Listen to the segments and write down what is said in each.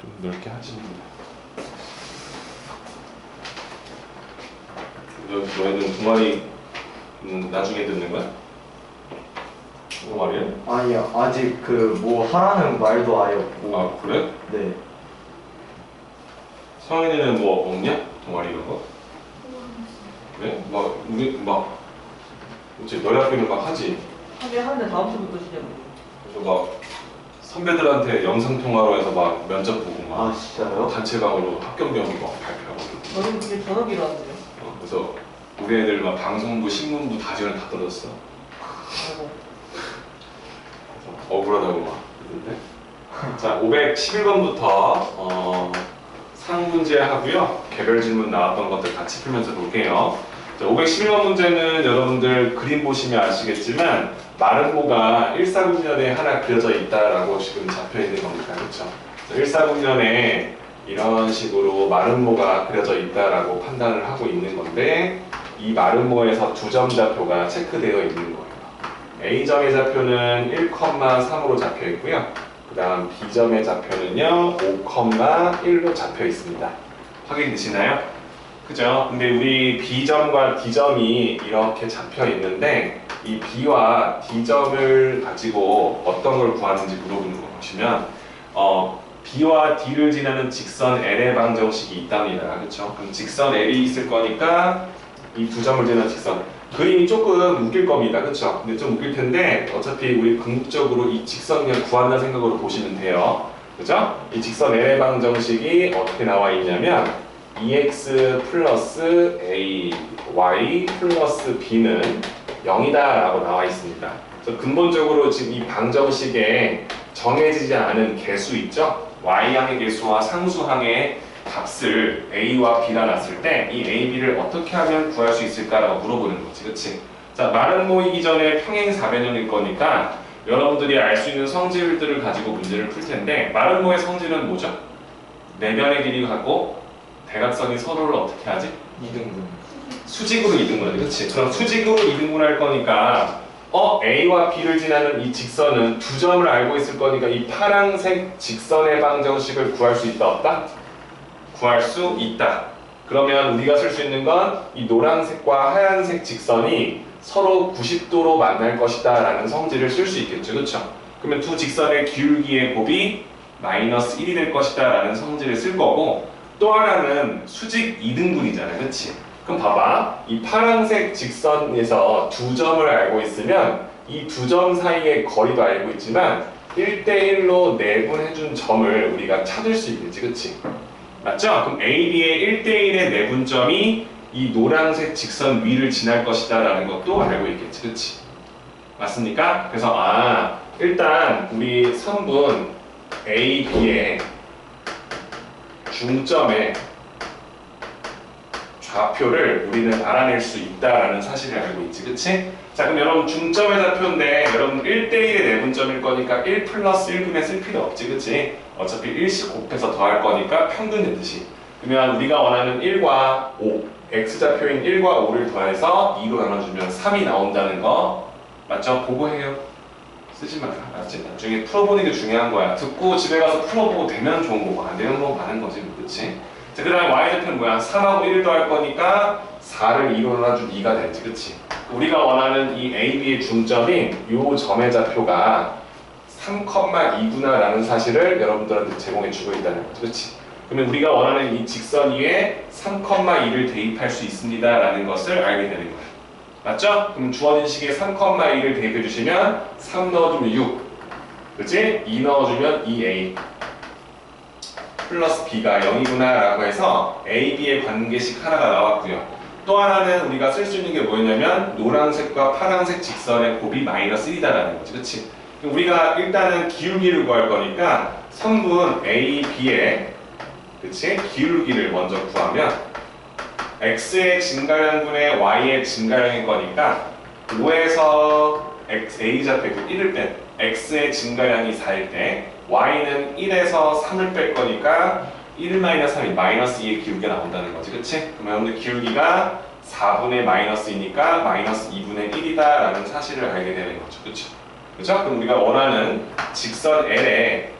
좀 넓게 하지. 너, 너희는 동아리 음, 나중에 듣는 거야? 동아리를? 아니요 아직 그 뭐 하라는 말도 아예 없고 아 그래? 네 성인이는 뭐 없냐? 동아리 이런 거? 그래? 막 우리 막 이제 너희 학교는 막 하지. 하긴 하는데 다음 주부터 시작이에요. 그래서 막 선배들한테 영상 통화로 해서 막 면접 보고 막 아 진짜요? 단체방으로 합격명이 막 발표하고. 저는 그게 전업이라 하는데요. 어, 그래서 우리 애들 막 방송부, 신문부 다 지원 다 떨어졌어. 아이고. 그래서 억울하다고 막 그러는데. 자, 511번부터 어, 상문제 하고요. 개별 질문 나왔던 것들 같이 풀면서 볼게요. 자, 511번 문제는 여러분들 그림 보시면 아시겠지만 마름모가 1사분면에 하나 그려져 있다라고 지금 잡혀 있는 겁니다. 그렇죠? 1사분면에 이런 식으로 마름모가 그려져 있다라고 판단을 하고 있는 건데 이 마름모에서 두 점 좌표가 체크되어 있는 거예요. A점의 좌표는 1,3으로 잡혀 있고요. 그 다음 B점의 좌표는요 5,1로 잡혀 있습니다. 확인되시나요? 그죠? 근데 우리 B점과 D점이 이렇게 잡혀 있는데 이 B와 D점을 가지고 어떤 걸 구하는지 물어보는 거 보시면 어, B와 D를 지나는 직선 L의 방정식이 있답니다. 그렇죠? 그럼 직선 L이 있을 거니까 이 두 점을 지나는 직선 그림이 조금 웃길 겁니다. 그렇죠? 근데 좀 웃길 텐데 어차피 우리 궁극적으로 이 직선 그냥 구한다는 생각으로 보시면 돼요. 그죠? 이 직선 L의 방정식이 어떻게 나와 있냐면 2x 플러스 a y 플러스 b는 0이다 라고 나와 있습니다. 그래서 근본적으로 지금 이 방정식에 정해지지 않은 개수 있죠? y항의 개수와 상수항의 값을 a와 b가 놨을 때 이 a, b를 어떻게 하면 구할 수 있을까라고 물어보는 거지, 그렇지? 자, 말은 모이기 전에 평행 4변형일 거니까 여러분들이 알 수 있는 성질들을 가지고 문제를 풀 텐데 말은 모의 성질은 뭐죠? 내변의 길이하고 대각선이 서로를 어떻게 하지? 2등분 수직으로 이등분하지, 그렇지? 그럼 수직으로 이등분할 거니까 어 A와 B를 지나는 이 직선은 두 점을 알고 있을 거니까 이 파란색 직선의 방정식을 구할 수 있다 없다? 구할 수 있다. 그러면 우리가 쓸 수 있는 건 이 노란색과 하얀색 직선이 서로 90도로 만날 것이다 라는 성질을 쓸 수 있겠죠. 그렇죠? 그러면 두 직선의 기울기의 곱이 마이너스 1이 될 것이다 라는 성질을 쓸 거고 또 하나는 수직 이등분이잖아요. 그렇지? 그럼 봐봐. 이 파란색 직선에서 두 점을 알고 있으면 이 두 점 사이의 거리도 알고 있지만 1대1로 내분해준 점을 우리가 찾을 수 있겠지. 그렇지? 맞죠? 그럼 A, B의 1대1의 내분점이 이 노란색 직선 위를 지날 것이다 라는 것도 알고 있겠지. 그렇지? 맞습니까? 그래서 아 일단 우리 선분 A, B의 중점의 좌표를 우리는 알아낼 수 있다라는 사실을 알고 있지, 그치? 자, 그럼 여러분 중점의 좌표인데 여러분 1대1의 내분점일 거니까 1 플러스 1분의 쓸 필요 없지, 그치? 어차피 1씩 곱해서 더할 거니까 평균 내듯이. 그러면 우리가 원하는 1과 5, x 좌표인 1과 5를 더해서 2로 나눠주면 3이 나온다는 거 맞죠? 보고 해요. 쓰지 마라. 알았지? 나중에 풀어보는 게 중요한 거야. 듣고 집에 가서 풀어보고 되면 좋은 거고 안 되면 뭐 많은 거지, 그치? 자, 그 다음에 y좌표는 뭐야? 3하고 1을 더할 거니까 4를 2로 나눠주면 2가 되지, 그치? 우리가 원하는 이 A, B의 중점인 이 점의 좌표가 3,2구나 라는 사실을 여러분들한테 제공해 주고 있다는 거죠, 그치? 그러면 우리가 원하는 이 직선 위에 3,2를 대입할 수 있습니다 라는 것을 알게 되는 거야. 맞죠? 그럼 주어진 식에 3,2를 대입해 주시면 3 넣어주면 6 그치? 2 넣어주면 2a 플러스 b가 0이구나 라고 해서 a, b의 관계식 하나가 나왔고요 또 하나는 우리가 쓸 수 있는 게 뭐였냐면 노란색과 파란색 직선의 곱이 마이너스 1이다 라는 거지 그치? 우리가 일단은 기울기를 구할 거니까 선분 a, b의 그치? 기울기를 먼저 구하면 x의 증가량분의 y의 증가량일 거니까 5에서 x, a 좌표고 1을 뺀 x의 증가량이 4일 때 y는 1에서 3을 뺄 거니까 1 마이너스 3이 마이너스 2의 기울기가 나온다는 거지 그치? 그럼 여러분들 기울기가 4분의 마이너스 2니까 마이너스 2분의 1이다 라는 사실을 알게 되는 거죠 그쵸? 그죠? 그럼 우리가 원하는 직선 L의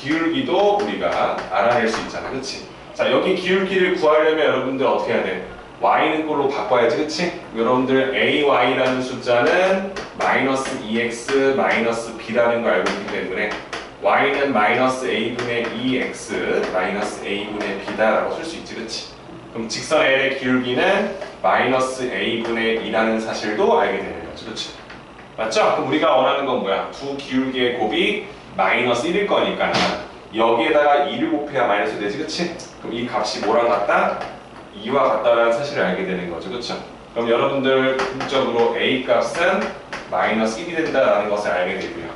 기울기도 우리가 알아낼 수 있잖아, 그렇지? 자, 여기 기울기를 구하려면 여러분들 어떻게 해야 돼? y는 꼴로 바꿔야지, 그렇지? 여러분들 ay라는 숫자는 마이너스 2x 마이너스 b라는 걸 알고 있기 때문에 y는 마이너스 a분의 2x 마이너스 a분의 b다 라고 쓸 수 있지, 그렇지? 그럼 직선 L의 기울기는 마이너스 a분의 2라는 사실도 알게 되는 거죠, 그렇지? 맞죠? 그럼 우리가 원하는 건 뭐야? 두 기울기의 곱이 마이너스 1일 거니까 여기에다가 2를 곱해야 마이너스 되지, 그치? 그럼 이 값이 뭐랑 같다? 2와 같다라는 사실을 알게 되는 거죠, 그쵸? 그럼 여러분들 궁극적으로 a 값은 마이너스 1이 된다라는 것을 알게 되고요.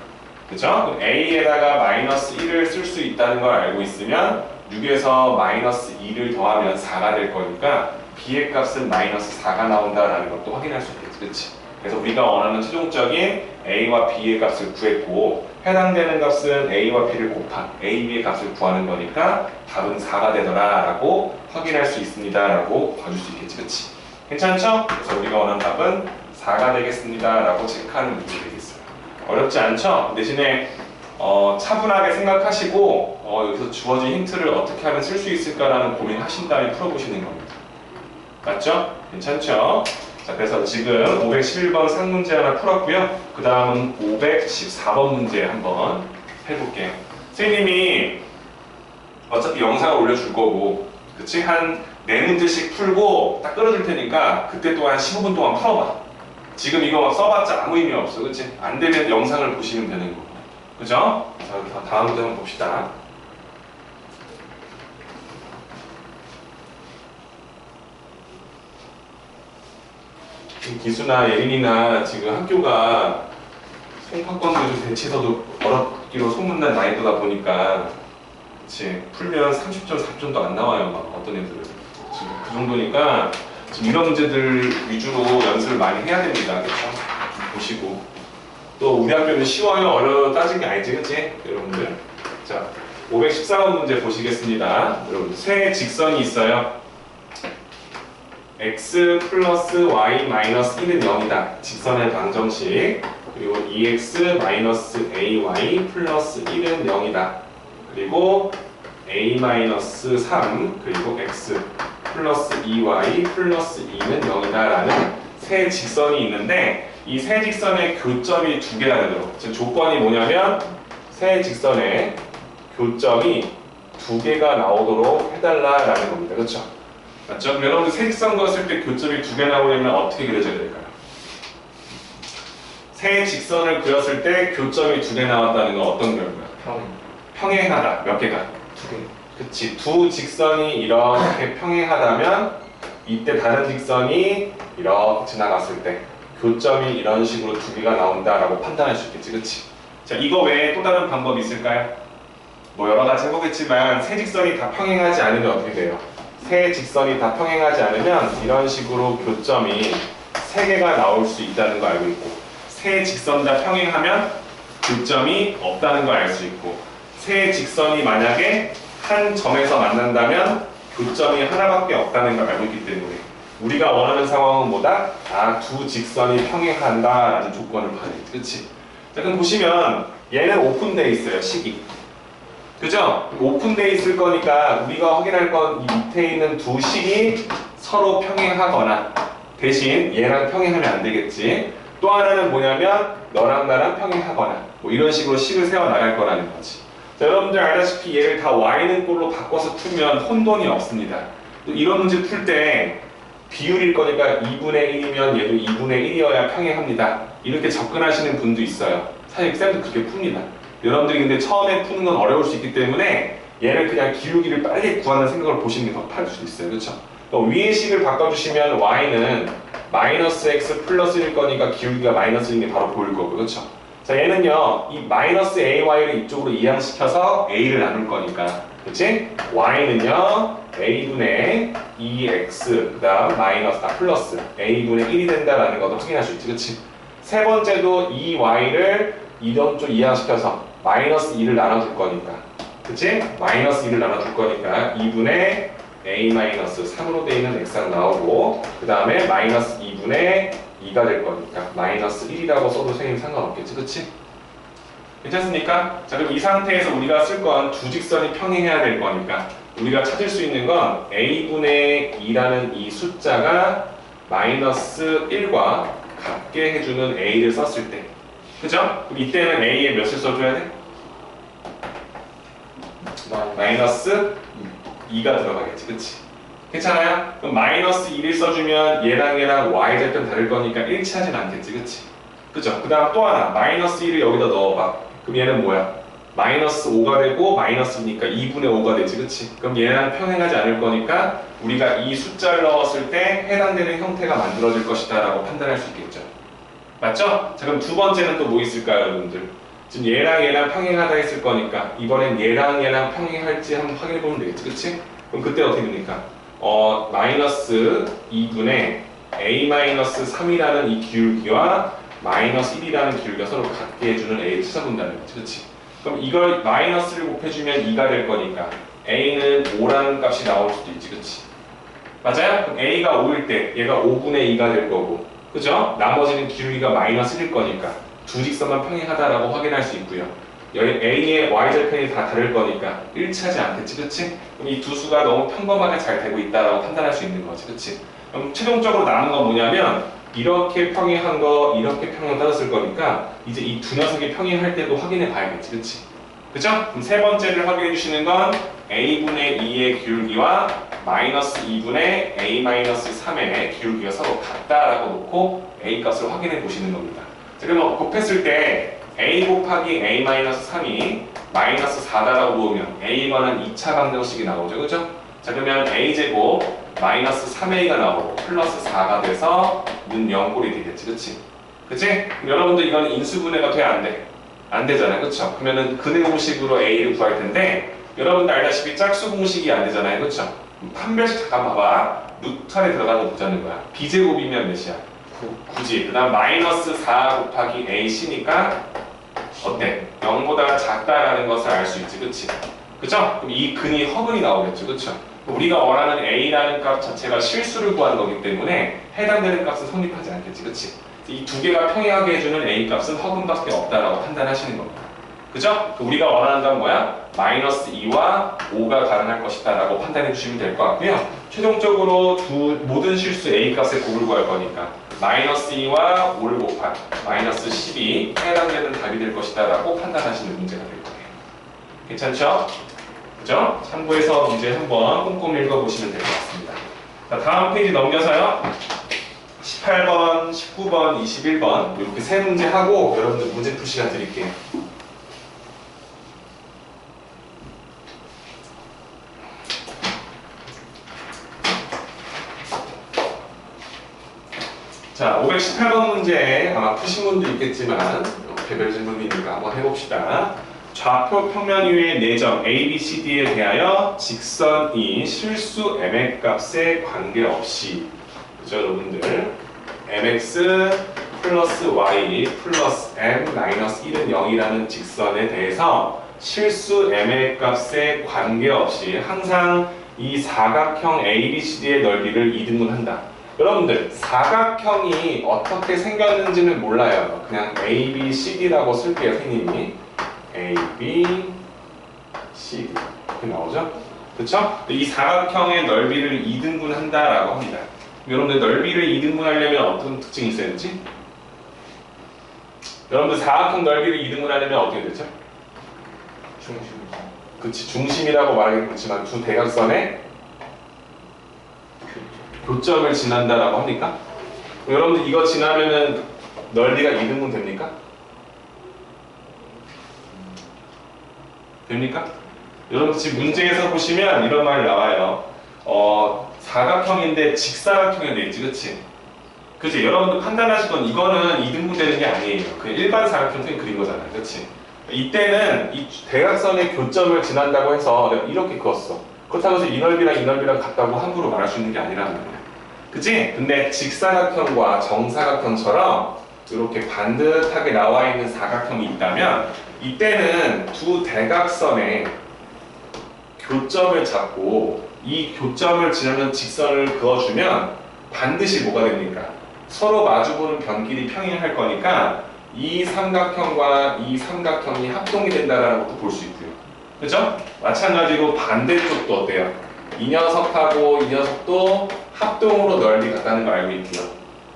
그죠? 그럼 a에다가 마이너스 1을 쓸 수 있다는 걸 알고 있으면 6에서 마이너스 2를 더하면 4가 될 거니까 b의 값은 마이너스 4가 나온다라는 것도 확인할 수 있겠지, 그치? 그래서 우리가 원하는 최종적인 a와 b의 값을 구했고 해당되는 값은 a와 b를 곱한 a, b의 값을 구하는 거니까 답은 4가 되더라 라고 확인할 수 있습니다 라고 봐줄 수 있겠지, 그치? 괜찮죠? 그래서 우리가 원하는 답은 4가 되겠습니다 라고 체크하는 문제 되겠어요. 어렵지 않죠? 대신에 어, 차분하게 생각하시고 어, 여기서 주어진 힌트를 어떻게 하면 쓸 수 있을까라는 고민하신 다음에 풀어보시는 겁니다. 맞죠? 괜찮죠? 자, 그래서 지금 511번 상문제 하나 풀었고요. 그 다음은 514번 문제 한번 해볼게요. 선생님이 어차피 영상을 올려줄 거고, 그치? 한네 문제씩 풀고 딱 끌어줄 테니까 그때 동안 15분 동안 풀어봐. 지금 이거 써봤자 아무 의미 없어, 그치? 안 되면 영상을 보시면 되는 거고. 그죠? 자, 다음 문제 한번 봅시다. 기수나 예린이나 지금 학교가 송파권도 대치서도 어렵기로 소문난 난이도다 보니까 그치 풀면 30점, 40점도 안 나와요 막 어떤 애들은 지금 그 정도니까 지금 이런 문제들 위주로 연습을 많이 해야 됩니다. 그쵸? 보시고. 또 우리 학교는 쉬워요 어려워 따진 게 아니지 그치? 여러분들. 자 514번 문제 보시겠습니다. 여러분 세 직선이 있어요 x 플러스 y 마이너스 1은 0이다. 직선의 방정식. 그리고 2x 마이너스 ay 플러스 1은 0이다. 그리고 a 마이너스 3 그리고 x 플러스 2y 플러스 2는 0이다 라는 세 직선이 있는데 이 세 직선의 교점이 두 개가 되도록 즉 조건이 뭐냐면 세 직선의 교점이 두 개가 나오도록 해달라라는 겁니다. 그렇죠? 맞죠? 여러분들 세직선 그었을 때 교점이 두 개 나오려면 어떻게 그려져야 될까요? 세 직선을 그렸을 때 교점이 두 개 나왔다는 건 어떤 결과야? 평 평행하다. 몇 개가? 두 개. 그치. 두 직선이 이렇게 평행하다면 이때 다른 직선이 이렇게 지나갔을 때 교점이 이런 식으로 두 개가 나온다라고 판단할 수 있겠지. 그치? 자, 이거 외에 또 다른 방법이 있을까요? 뭐 여러 가지 해보겠지만 세 직선이 다 평행하지 않으면 어떻게 돼요? 세 직선이 다 평행하지 않으면 이런 식으로 교점이 세 개가 나올 수 있다는 걸 알고 있고 세 직선 다 평행하면 교점이 없다는 걸 알 수 있고 세 직선이 만약에 한 점에서 만난다면 교점이 하나밖에 없다는 걸 알고 있기 때문에 우리가 원하는 상황은 뭐다? 아, 두 직선이 평행한다라는 조건을 봐야지. 그치? 자, 그럼 보시면 얘는 오픈되어 있어요, 식이. 그죠? 오픈되어 있을 거니까 우리가 확인할 건 이 밑에 있는 두 식이 서로 평행하거나 대신 얘랑 평행하면 안 되겠지. 또 하나는 뭐냐면 너랑 나랑 평행하거나 뭐 이런 식으로 식을 세워 나갈 거라는 거지. 자, 여러분들 알다시피 얘를 다 y는 꼴로 바꿔서 풀면 혼돈이 없습니다. 또 이런 문제 풀 때 비율일 거니까 2분의 1이면 얘도 2분의 1이어야 평행합니다. 이렇게 접근하시는 분도 있어요. 사실 쌤도 그렇게 풉니다. 여러분들이 근데 처음에 푸는 건 어려울 수 있기 때문에 얘를 그냥 기울기를 빨리 구하는 생각을 보시는 게 더 빠를 수 있어요. 그렇죠? 위의 식을 바꿔주시면 y는 마이너스 x 플러스일 거니까 기울기가 마이너스인 게 바로 보일 거고 그렇죠? 자 얘는요 이 마이너스 ay를 이쪽으로 이항시켜서 a를 나눌 거니까 그치? y는요 a분의 2x 그 다음 마이너스 다 플러스 a분의 1이 된다라는 것도 확인할 수 있지 그치? 세 번째도 이 y를 이점 쪽 이항시켜서 마이너스 2를 나눠줄 거니까 그치? 마이너스 2를 나눠줄 거니까 2분의 a 마이너스 3으로 되어 있는 x가 나오고 그 다음에 마이너스 2분의 2가 될 거니까 마이너스 1이라고 써도 선생님 상관없겠지 그치? 괜찮습니까? 자 그럼 이 상태에서 우리가 쓸 건 두 직선이 평행해야 될 거니까 우리가 찾을 수 있는 건 a분의 2라는 이 숫자가 마이너스 1과 같게 해주는 a를 썼을 때 그죠? 그럼 이때는 a에 몇을 써줘야 돼? 마이너스 2가 들어가겠지 그치? 괜찮아요? 그럼 마이너스 1을 써주면 얘랑 얘랑 y절편 다를 거니까 일치하진 않겠지 그치? 그죠? 그 다음 또 하나 마이너스 1을 여기다 넣어봐 그럼 얘는 뭐야? 마이너스 5가 되고 마이너스 2니까 2분의 5가 되지 그치? 그럼 얘랑 평행하지 않을 거니까 우리가 이 숫자를 넣었을 때 해당되는 형태가 만들어질 것이다 라고 판단할 수 있겠죠 맞죠? 자 그럼 두 번째는 또 뭐 있을까요 여러분들? 지금 얘랑 얘랑 평행하다 했을 거니까 이번엔 얘랑 얘랑 평행할지 한번 확인해 보면 되겠지 그치? 그럼 그때 어떻게 됩니까? 어 마이너스 2분의 a 마이너스 3이라는 이 기울기와 마이너스 1이라는 기울기가 서로 같게 해주는 a를 찾아본다는 거지 그치? 그럼 이걸 마이너스를 곱해주면 2가 될 거니까 a는 5라는 값이 나올 수도 있지 그치? 맞아요? 그럼 a가 5일 때 얘가 5분의 2가 될 거고 그죠? 나머지는 기울기가 마이너스 1일 거니까 두 직선만 평행하다라고 확인할 수 있고요. A의 y절편이 다 다를 거니까 일치하지 않겠지, 그치? 그럼 이 두 수가 너무 평범하게 잘 되고 있다라고 판단할 수 있는 거지, 그치? 그럼 최종적으로 남은 건 뭐냐면 이렇게 평행한 거, 이렇게 평행 따졌을 거니까 이제 이 두 녀석이 평행할 때도 확인해 봐야겠지, 그치? 그죠? 그럼 세 번째를 확인해 주시는 건 a분의 2의 기울기와 마이너스 2분의 a 마이너스 3의 기울기가 서로 같다라고 놓고 a 값을 확인해 보시는 겁니다. 자, 그러면 곱했을 때 a 곱하기 a 마이너스 3이 마이너스 4다라고 놓으면 a에 관한 2차 방정식이 나오죠, 그죠? 자 그러면 a 제곱 마이너스 3a가 나오고 플러스 4가 돼서 는 0꼴이 되겠지, 그치? 그치? 여러분들 이거는 인수분해가 돼, 안 돼? 안 되잖아요, 그쵸? 그러면은 근해 공식으로 a를 구할 텐데 여러분들 알다시피 짝수 공식이 안 되잖아요, 그쵸? 한 별씩 잠깐 봐봐. 루트 안에 들어가는 거 보자는 거야. b제곱이면 몇이야? 9지. 그 다음 마이너스 4 곱하기 ac니까 어때? 0보다 작다라는 것을 알 수 있지, 그치? 그쵸? 그럼 이 근이 허근이 나오겠죠, 그쵸? 우리가 원하는 a라는 값 자체가 실수를 구하는 거기 때문에 해당되는 값은 성립하지 않겠지, 그치? 이 두 개가 평행하게 해주는 a 값은 허근밖에 없다라고 판단하시는 겁니다. 그죠? 우리가 원하는 건 뭐야? 마이너스 2와 5가 가능할 것이다 라고 판단해 주시면 될 것 같고요. 최종적으로 두 모든 실수 a 값의 곱을 구할 거니까 마이너스 2와 5를 곱한 마이너스 10이 해당되는 답이 될 것이다 라고 판단하시는 문제가 될 거예요. 괜찮죠? 그죠? 참고해서 문제 한번 꼼꼼히 읽어보시면 될 것 같습니다. 자, 다음 페이지 넘겨서요. 18번, 19번, 21번 이렇게 세 문제 하고 여러분들 문제 풀 시간 드릴게요. 자, 518번 문제 아마 푸신 분도 있겠지만 개별 질문이니까 한번 해봅시다. 좌표 평면 위의 내점 A, B, C, D에 대하여 직선이 실수 mx 값에 관계없이 그죠 여러분들 mx 플러스 y 플러스 m 마이너스 1은 0이라는 직선에 대해서 실수 mx 값에 관계없이 항상 이 사각형 ABCD의 넓이를 2등분한다. 여러분들 사각형이 어떻게 생겼는지는 몰라요. 그냥 ABCD라고 쓸게요, 선생님이. A, B, C 이렇게 나오죠? 그렇죠? 이 사각형의 넓이를 2등분 한다라고 합니다. 여러분들 넓이를 2등분 하려면 어떤 특징이 있어야 되지? 여러분들 사각형 넓이를 2등분 하려면 어떻게 되죠? 중심. 그치 중심이라고 말하기 그렇지만 두 대각선의 교점을 지난다라고 합니까? 여러분들 이거 지나면은 넓이가 2등분 됩니까? 됩니까? 여러분 지금 문제에서 보시면 이런 말이 나와요. 어 사각형인데 직사각형이 돼 있지, 그치? 그치? 여러분들 판단하실 건 이거는 2등분 되는 게 아니에요. 그 일반 사각형 선생님 그린 거잖아요, 그치? 이때는 이 대각선의 교점을 지난다고 해서 이렇게 그었어. 그렇다고 해서 이 넓이랑 이 넓이랑 같다고 함부로 말할 수 있는 게 아니라는 거야. 그치? 근데 직사각형과 정사각형처럼 이렇게 반듯하게 나와 있는 사각형이 있다면 이때는 두 대각선의 교점을 잡고 이 교점을 지나는 직선을 그어주면 반드시 뭐가 됩니까? 서로 마주보는 변길이 평행할 거니까 이 삼각형과 이 삼각형이 합동이 된다라는 것도 볼 수 있고요. 그죠? 마찬가지로 반대쪽도 어때요? 이 녀석하고 이 녀석도 합동으로 넓이 같다는 걸 알고 있고요.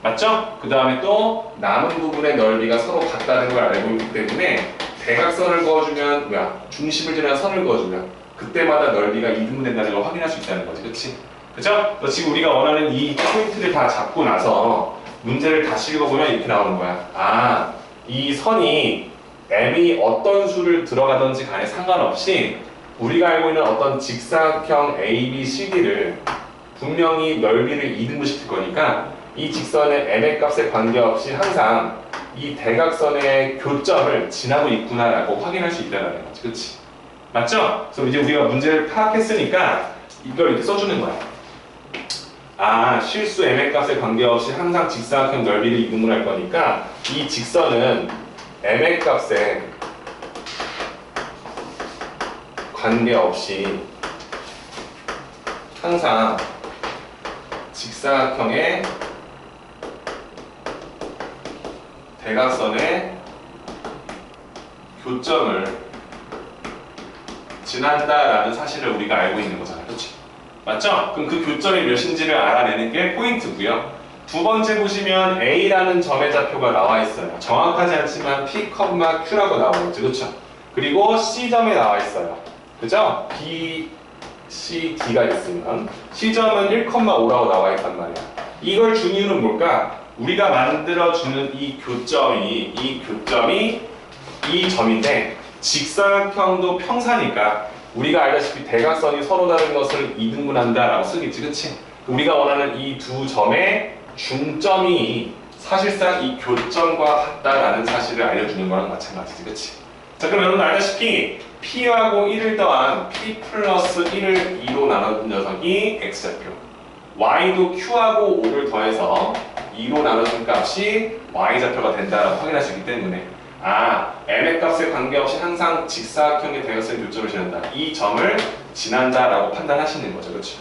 맞죠? 그 다음에 또 남은 부분의 넓이가 서로 같다는 걸 알고 있기 때문에 대각선을 그어주면 뭐야? 중심을 지나는 선을 그어주면 그때마다 넓이가 이등분된다는 걸 확인할 수 있다는 거지, 그렇지? 그죠? 그래서 지금 우리가 원하는 이 포인트를 다 잡고 나서 문제를 다시 읽어보면 이렇게 나오는 거야. 아, 이 선이 m이 어떤 수를 들어가든지 간에 상관없이 우리가 알고 있는 어떤 직사각형 A, B, CD를 분명히 넓이를 2등분 시킬 거니까 이 직선의 m의 값에 관계없이 항상 이 대각선의 교점을 지나고 있구나라고 확인할 수 있다는 거지, 그렇지? 맞죠? 그래서 이제 우리가 문제를 파악했으니까 이걸 이렇게 써주는 거야. 아, 실수 m의 값에 관계없이 항상 직사각형 넓이를 이등분할 거니까 이 직선은 m의 값에 관계없이 항상 직사각형의 대각선의 교점을 지난다라는 사실을 우리가 알고 있는 거잖아요. 그렇지? 맞죠? 그럼 그 교점이 몇인지를 알아내는 게 포인트고요. 두 번째 보시면 A라는 점의 좌표가 나와 있어요. 정확하지 않지만 P, Q라고 나와 있죠. 그렇죠? 그리고 C점에 나와 있어요. 그죠? B, C, D가 있으면 C점은 1,5라고 나와 있단 말이야. 이걸 준 이유는 뭘까? 우리가 만들어주는 이 교점이 이 교점이 이 점인데 직사각형도 평사니까 우리가 알다시피 대각선이 서로 다른 것을 이등분한다라고 쓰겠지, 그치? 우리가 원하는 이 두 점의 중점이 사실상 이 교점과 같다라는 사실을 알려주는 거랑 마찬가지지, 그치? 자, 그럼 여러분 알다시피 P하고 1을 더한 P 플러스 1을 2로 나눈 녀석이 X좌표 Y도 Q하고 5를 더해서 2로 나눠준 값이 Y좌표가 된다라고 확인할 수 있기 때문에 아, m의 값에 관계없이 항상 직사각형의 대각선의 교점을 지난다. 이 점을 지난다라고 판단하시는 거죠. 그렇죠?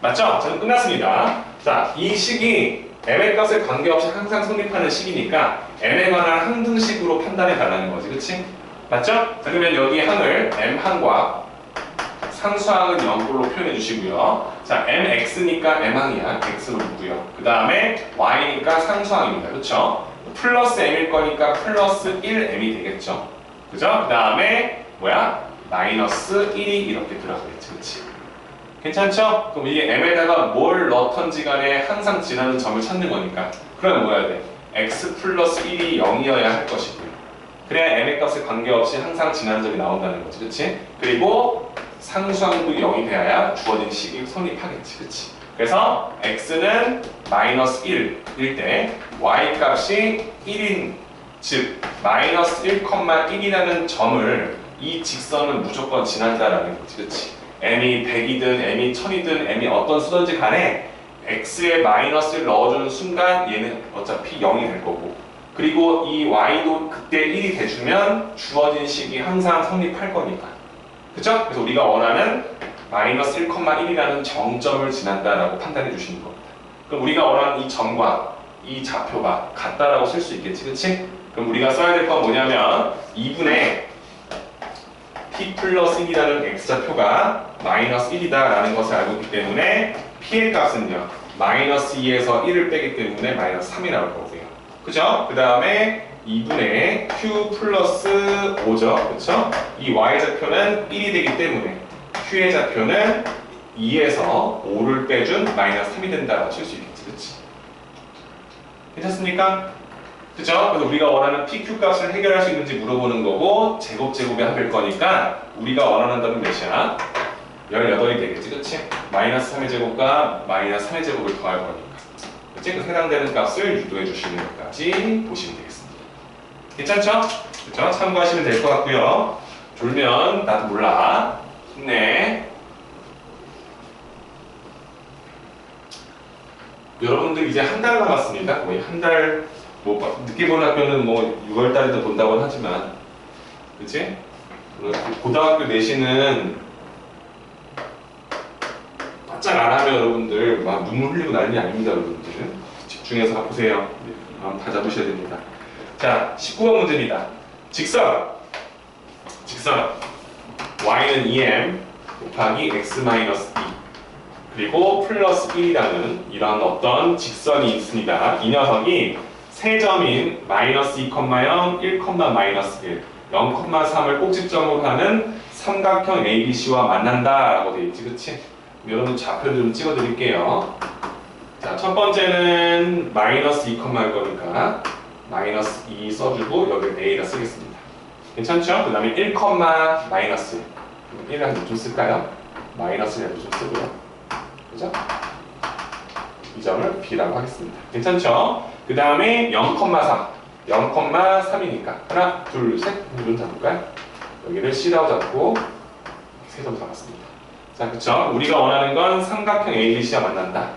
맞죠? 저는 끝났습니다. 자, 이 식이 m의 값에 관계없이 항상 성립하는 식이니까 m에 관한 항등식으로 판단해 달라는 거지. 그렇지? 맞죠? 자, 그러면 여기 항을 m항과 상수항은 0볼로 표현해 주시고요. 자, mx니까 m항이야. x로 묻고요. 그 다음에 y니까 상수항입니다. 그렇죠? 플러스 m일 거니까 플러스 1m이 되겠죠. 그죠? 그 다음에 뭐야? 마이너스 1이 이렇게 들어가겠지. 그치? 괜찮죠? 그럼 이게 m에다가 뭘 넣던지 간에 항상 지나는 점을 찾는 거니까 그러면 뭐 해야 돼? x 플러스 1이 0이어야 할 것이고요. 그래야 m의 값에 관계없이 항상 지나는 점이 나온다는 거지. 그치? 그리고 상수항도 0이 돼야 주어진 식이 성립하겠지. 그치? 그래서 x는 마이너스 1일 때 y 값이 1인 즉 마이너스 1,1이라는 점을 이 직선은 무조건 지난다라는 거지 그치 m이 100이든 m이 1000이든 m이 어떤 수든지 간에 x에 마이너스를 넣어주는 순간 얘는 어차피 0이 될 거고 그리고 이 y도 그때 1이 돼주면 주어진 식이 항상 성립할 거니까 그죠? 그래서 우리가 원하는 마이너스 1,1이라는 정점을 지난다라고 판단해 주시는 겁니다. 그럼 우리가 원하는 이 점과 이 좌표가 같다라고 쓸 수 있겠지, 그치? 그럼 우리가 써야 될 건 뭐냐면 2분의 p 플러스 1이라는 x좌표가 마이너스 1이다라는 것을 알고 있기 때문에 p의 값은요 마이너스 2에서 1을 빼기 때문에 마이너스 3이 나올 거고요. 그죠? 그 다음에 2분의 q 플러스 5죠. 그쵸? 이 y좌표는 1이 되기 때문에 q의 좌표는 2에서 5를 빼준 마이너스 3이 된다고 칠 수 있겠지. 그치? 괜찮습니까? 그죠? 그래서 우리가 원하는 PQ 값을 해결할 수 있는지 물어보는 거고 제곱 제곱에 합일 거니까 우리가 원하는 답은 몇이야? 18이 되겠지, 그치? 마이너스 3의 제곱과 마이너스 3의 제곱을 더할 거니까 그치? 그 해당되는 값을 유도해 주시는 것까지 보시면 되겠습니다 괜찮죠? 그죠? 참고하시면 될 것 같고요 졸면 나도 몰라 힘내 여러분들 이제 한 달 남았습니다. 거의 한 달, 뭐 늦게 보는 학교는 뭐 6월 달에도 본다고는 하지만, 그치? 고등학교 내신은 바짝 안 하면 여러분들 막 눈물 흘리고 난리 아닙니다, 여러분들. 집중해서 보세요. 마음 다 잡으셔야 됩니다. 자, 19번 문제입니다. 직선. 직선. y는 2m 곱하기 x 마이너스 2 그리고 플러스 1이라는 이런 어떤 직선이 있습니다. 이 녀석이 세 점인 마이너스 2,0, 1, 마이너스 1, 0,3을 꼭지점으로 하는 삼각형 ABC와 만난다 라고 되어 있지, 그치? 여러분 좌표를 좀 찍어드릴게요. 자, 첫 번째는 마이너스 2,할 거니까 마이너스 2 써주고 여기 A라 쓰겠습니다. 괜찮죠? 그 다음에 1, 마이너스 1. 1을 좀 쓸까요? 마이너스라도 좀 쓰고요. 그죠? 이 점을 B라고 하겠습니다. 괜찮죠? 그 다음에 0,3. 0,3이니까 하나, 둘, 셋. 이름 잡을까요? 여기를 C라고 잡고 세점 잡았습니다. 자, 그쵸? 우리가 원하는 건 삼각형 ABC와 만난다.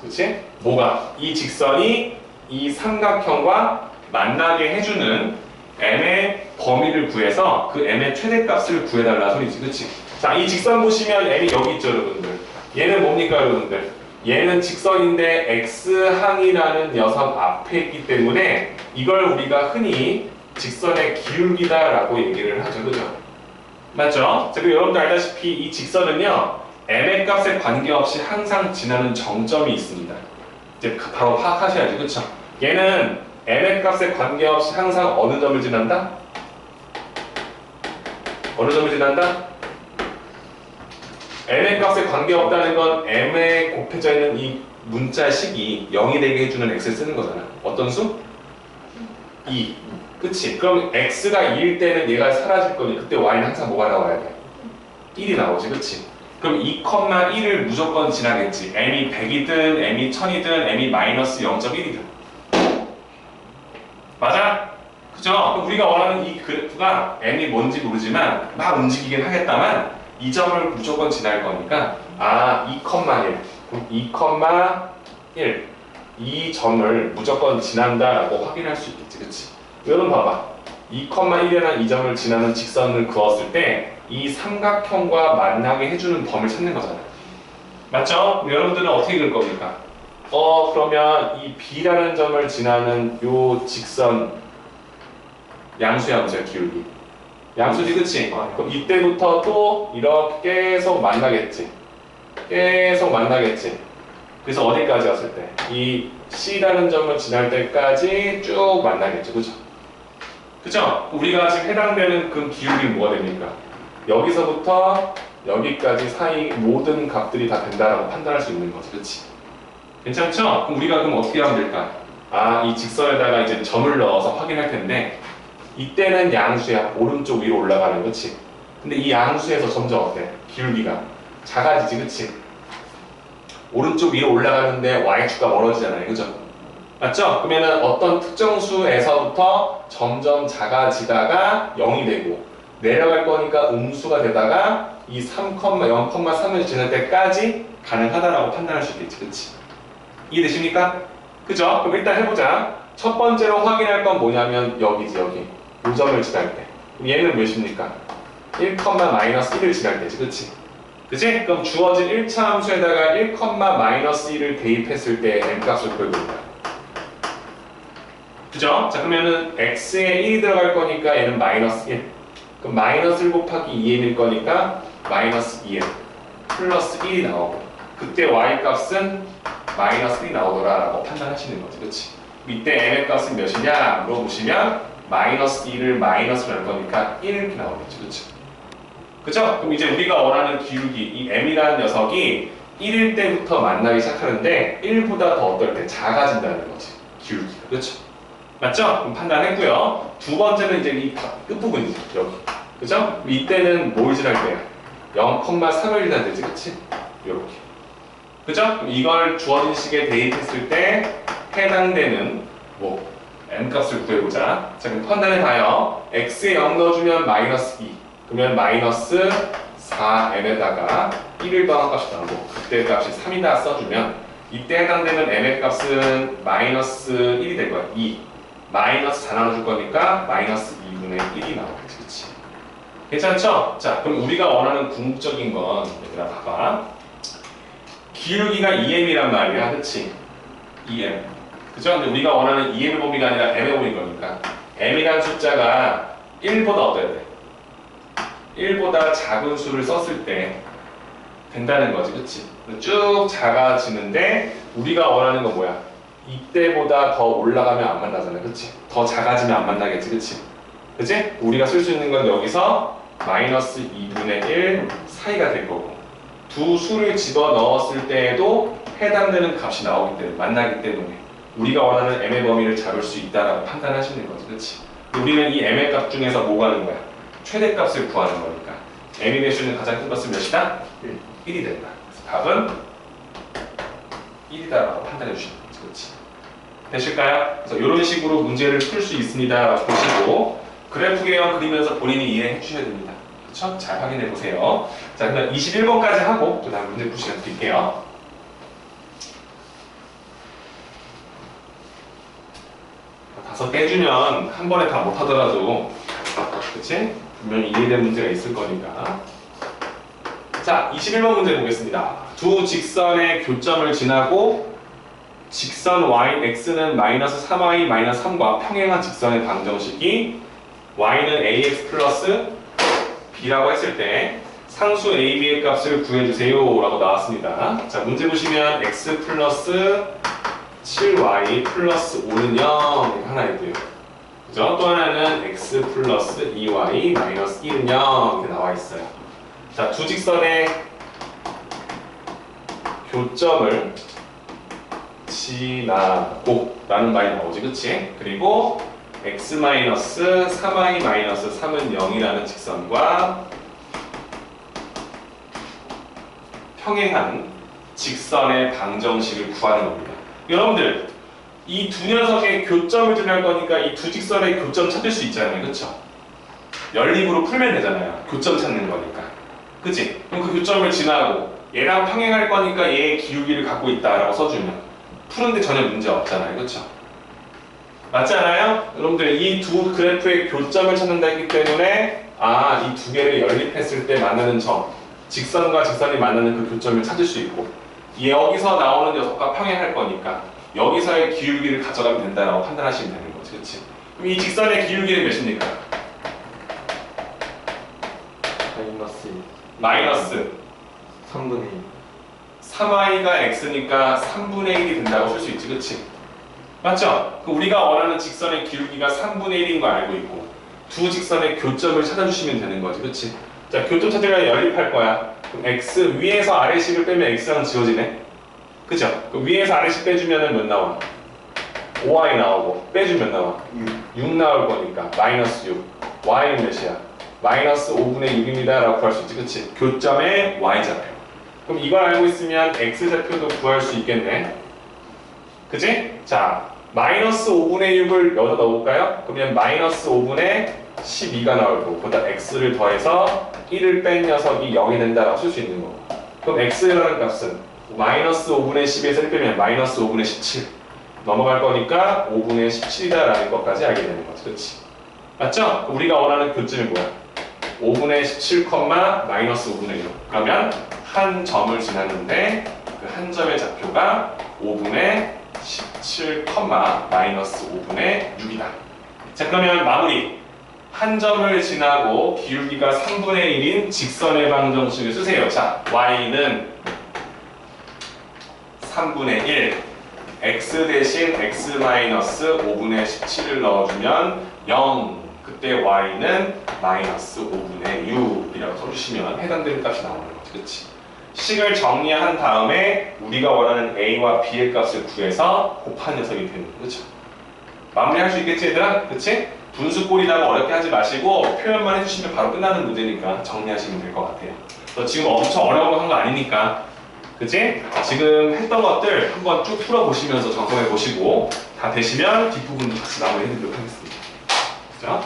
그치? 뭐가? 이 직선이 이 삼각형과 만나게 해주는 m의 범위를 구해서 그 m의 최대값을 구해달라 소리지, 그치? 자, 이 직선 보시면 m이 여기 있죠, 여러분들. 얘는 뭡니까, 여러분들? 얘는 직선인데 x항이라는 녀석 앞에 있기 때문에 이걸 우리가 흔히 직선의 기울기다라고 얘기를 하죠, 그죠? 맞죠? 자, 그리고 여러분들 알다시피 이 직선은요, m의 값에 관계없이 항상 지나는 정점이 있습니다. 이제 그- 바로 파악하셔야지, 그쵸? 얘는 m의 값에 관계없이 항상 어느 점을 지난다? 어느 점을 지난다? m의 값에 관계없다는 건 m에 곱해져 있는 이 문자 식이 0이 되게 해주는 x를 쓰는 거잖아. 어떤 수? 2. 그치? 그럼 x가 2일 때는 얘가 사라질 거니 그때 y는 항상 뭐가 나와야 돼? 1이 나오지, 그치? 그럼 2,1을 무조건 지나겠지. m이 100이든 m이 1000이든 m이 마이너스 0.1이든. 맞아? 그죠? 우리가 원하는 이 그래프가 m이 뭔지 모르지만 막 움직이긴 하겠다만 이 점을 무조건 지날 거니까 아 2,1 그럼 2,1 이 점을 무조건 지난다라고 확인할 수 있겠지 그치? 여러분 봐봐 2,1이라는 이 점을 지나는 직선을 그었을 때 이 삼각형과 만나게 해주는 범을 찾는 거잖아 맞죠? 여러분들은 어떻게 그릴 겁니까? 어 그러면 이 B라는 점을 지나는 요 직선 양수 양수야 기울기 양수지 그치? 그럼 이때부터 또 이렇게 계속 만나겠지 계속 만나겠지 그래서 어디까지 왔을 때? 이 C라는 점을 지날 때까지 쭉 만나겠죠 그죠? 그죠? 우리가 지금 해당되는 그 기울기는 뭐가 됩니까? 여기서부터 여기까지 사이 모든 값들이 다 된다라고 판단할 수 있는 거지 그치? 괜찮죠? 그럼 우리가 그럼 어떻게 하면 될까? 아, 이 직선에다가 이제 점을 넣어서 확인할 텐데 이때는 양수야. 오른쪽 위로 올라가는 거지. 근데 이 양수에서 점점 어때? 기울기가 작아지지, 그치? 오른쪽 위로 올라가는데 y축가 멀어지잖아요, 그죠? 맞죠? 그러면은 어떤 특정 수에서부터 점점 작아지다가 0이 되고 내려갈 거니까 음수가 되다가 이 3, 0,3을 지날 때까지 가능하다라고 판단할 수 있겠지, 그치? 이해되십니까? 그죠? 그럼 일단 해보자. 첫 번째로 확인할 건 뭐냐면 여기지 여기. 요 점을 지날 때. 그럼 얘는 몇입니까? 1, 마이너스 1을 지날 때지, 그치? 그치? 그럼 주어진 1차 함수에다가 1, 마이너스 1을 대입했을 때 m 값을 구해봅니다. 그죠? 자 그러면은 x에 1이 들어갈 거니까 얘는 마이너스 1. 그럼 마이너스 1 곱하기 2n일 거니까 마이너스 2n 플러스 1이 나오고 그때 y 값은 마이너스 1이 나오더라 라고 판단하시는 거지, 그렇지? 이때 m의 값은 몇이냐 물어보시면 마이너스 1을 마이너스로 할 거니까 1 이렇게 나오겠지, 그렇지? 그죠? 그럼 이제 우리가 원하는 기울기 이 m이라는 녀석이 1일 때부터 만나기 시작하는데 1보다 더 어떨 때 작아진다는 거지, 기울기가, 그렇죠? 맞죠? 그럼 판단했고요. 두 번째는 이제 이 끝부분이죠, 여기, 그죠? 이때는 뭘 지날 때야? 0,3을 지날 때지, 그렇지? 이렇게. 그죠? 이걸 주어진 식에 대입했을 때 해당되는 뭐 m 값을 구해보자. 자 그럼 판단해 봐요. x에 0 넣어주면 마이너스 2. 그러면 마이너스 4m에다가 1을 더한 값이 나오고 그때 값이 3이다 써주면 이때 해당되는 m의 값은 마이너스 1이 될 거야. 2. 마이너스 4 나눠줄 거니까 마이너스 2분의 1이 나오겠지. 그치? 괜찮죠? 자 그럼 우리가 원하는 궁극적인 건 얘들아 봐봐. 기울기가 2m이란 말이야, 그치? 2m. 그죠? 근데 우리가 원하는 2m의 범위가 아니라 m의 범위인 거니까 m이란 숫자가 1보다 어때야 돼? 1보다 작은 수를 썼을 때 된다는 거지, 그치? 쭉 작아지는데 우리가 원하는 건 뭐야? 이때보다 더 올라가면 안 만나잖아, 그치? 더 작아지면 안 만나겠지, 그치? 그치? 우리가 쓸 수 있는 건 여기서 마이너스 2분의 1 사이가 될 거고 두 수를 집어 넣었을 때에도 해당되는 값이 나오기 때문에 만나기 때문에 우리가 원하는 m의 범위를 잡을 수 있다라고 판단하시는 거지, 그렇지? 우리는 이 m의 값 중에서 뭐 가는 거야? 최대값을 구하는 거니까 m이 될 수 있는 가장 큰 것은 몇이다? 1. 1이 된다. 그래서 답은 1이다라고 판단해 주시는 거지, 그렇지? 되실까요? 그래서 이런 식으로 문제를 풀 수 있습니다라고 보시고 그래프 개형 그리면서 본인이 이해해 주셔야 됩니다. 그렇죠? 잘 확인해 보세요. 자, 그러면 21번까지 하고 그 다음 문제 풀 시간 드릴게요. 다섯 빼주면 한 번에 다 못하더라도 그치? 분명히 이해된 문제가 있을 거니까 자 21번 문제 보겠습니다 두 직선의 교점을 지나고 직선 y, x는 마이너스 3y 마이너스 3과 평행한 직선의 방정식이 y는 ax 플러스 b라고 했을 때 상수 a, b의 값을 구해주세요 라고 나왔습니다 자 문제 보시면 x 플러스 7y 플러스 5는 0 이렇게 하나 있고요. 그죠? 또 하나는 x 플러스 2y 마이너스 1은 0 이렇게 나와 있어요. 자, 두 직선의 교점을 지나고 라는 말이 나오지, 그치? 그리고 x 마이너스 3y 마이너스 3은 0이라는 직선과 평행한 직선의 방정식을 구하는 겁니다. 여러분들 이 두 녀석의 교점을 지날 거니까 이 두 직선의 교점 찾을 수 있잖아요, 그렇죠? 연립으로 풀면 되잖아요. 교점 찾는 거니까, 그치? 그럼 그 교점을 지나고 얘랑 평행할 거니까 얘의 기울기를 갖고 있다라고 써주면 푸는데 전혀 문제 없잖아요, 그렇죠? 맞지 않아요? 여러분들 이 두 그래프의 교점을 찾는다 했기 때문에 아 이 두 개를 연립했을 때 만나는 점 직선과 직선이 만나는 그 교점을 찾을 수 있고 여기서 나오는 녀석과 평행할 거니까 여기서의 기울기를 가져가면 된다라고 판단하시면 되는 거지, 그렇지? 그럼 이 직선의 기울기는 몇입니까? 마이너스 1. 마이너스 3분의 1. 3i가 x니까 3분의 1이 된다고 쓸 수 있지, 그렇지? 맞죠? 그럼 우리가 원하는 직선의 기울기가 3분의 1인 거 알고 있고 두 직선의 교점을 찾아주시면 되는 거지, 그렇지? 자, 교점 찾으려면 연립할 거야. 그럼 x 위에서 아래식을 빼면 x랑 지워지네. 그죠? 그럼 위에서 아래식 빼주면은 몇 나와? 5y 나오고 빼주면 몇 나와? 6. 6 나올 거니까 마이너스 6 y는 몇이야? 마이너스 5분의 6입니다 라고 구할 수 있지 그치? 교점의 y좌표 그럼 이걸 알고 있으면 x좌표도 구할 수 있겠네 그치? 자 마이너스 5분의 6을 여기다 넣어볼까요? 그러면 마이너스 5분의 12가 나올 거고 거기다 x를 더해서 1을 뺀 녀석이 0이 된다라고 쓸 수 있는 거고 그럼 x라는 값은 마이너스 5분의 10에서 1 빼면 마이너스 5분의 17 넘어갈 거니까 5분의 17이다라는 것까지 알게 되는 거지, 그렇지? 맞죠? 우리가 원하는 교점이 뭐야? 5분의 17, 마이너스 5분의 1. 그러면 한 점을 지났는데 그 한 점의 좌표가 5분의 17, 마이너스 5분의 6이다. 자, 그러면 마무리. 한 점을 지나고 기울기가 3분의 1인 직선의 방정식을 쓰세요. 자, y는 3분의 1 x 대신 x 마이너스 5분의 17을 넣어주면 0 그때 y는 마이너스 5분의 6이라고 써주시면 해당되는 값이 나오는 거지 그치? 식을 정리한 다음에 우리가 원하는 a와 b의 값을 구해서 곱한 녀석이 되는 거죠 그쵸? 마무리할 수 있겠지 얘들아? 그치? 분수꼴이라고 어렵게 하지 마시고 표현만 해주시면 바로 끝나는 문제니까 정리하시면 될 것 같아요 너 지금 엄청 어려운 거 한 거 아니니까 그치? 지금 했던 것들 한번 쭉 풀어보시면서 점검해 보시고 다 되시면 뒷부분도 같이 마무리해 드리도록 하겠습니다. 자,